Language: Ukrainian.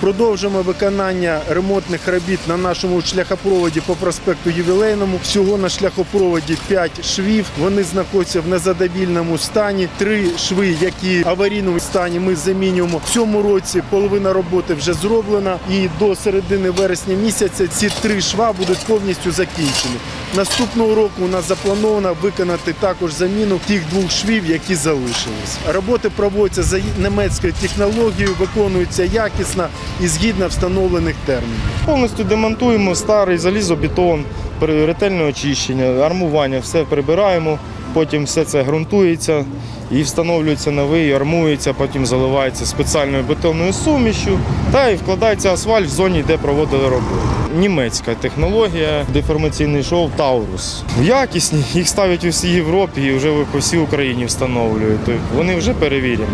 Продовжимо виконання ремонтних робіт на нашому шляхопроводі по проспекту Ювілейному. Всього на шляхопроводі 5 швів. Вони знаходяться в незадовільному стані. Три шви, які в аварійному стані ми замінюємо. В цьому році половина роботи вже зроблена, і до середини вересня місяця ці три шва будуть повністю закінчені. Наступного року у нас заплановано виконати також заміну тих двох швів, які залишились. Роботи проводяться за німецькою технологією, виконуються якісно і згідно встановлених термінів. Повністю демонтуємо старий залізобетон, ретельне очищення, армування, все прибираємо, потім все це ґрунтується і встановлюється новий, армується, потім заливається спеціальною бетонною сумішю та і вкладається асфальт в зоні, де проводили роботу. Німецька технологія, деформаційний шов Таурус. Якісні, їх ставлять у всій Європі і вже по всій Україні встановлюють. Тобто Вони вже перевірені.